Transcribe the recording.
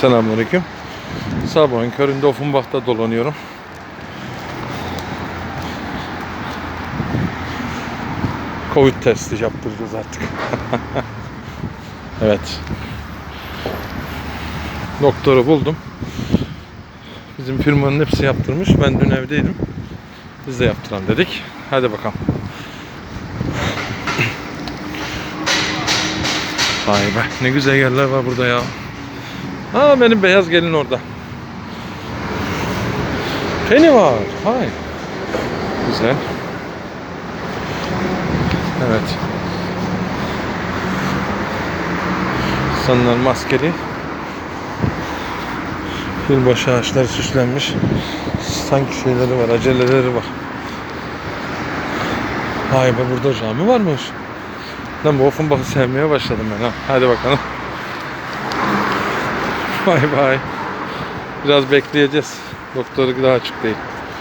Selamünaleyküm. Sabahın köründe Offenbach'ta dolanıyorum. Covid testi yaptıracağız artık. evet. Doktoru buldum. Bizim firmanın hepsi yaptırmış. Ben dün evdeydim. Biz de yaptıralım dedik. Hadi bakalım. Vay be ne güzel yerler var burada ya. Aa benim beyaz gelin orada. Penny var. Hay. Güzel. Evet. İnsanlar maskeli. Yılbaşı ağaçları süslenmiş. Sanki şeyleri var, aceleleri var. Vay be burada cami varmış. Lan bu Offenbach'ı sevmeye başladım ben ha. Hadi bakalım. Bay bay. Biraz bekleyeceğiz. Doktoru daha açık değil.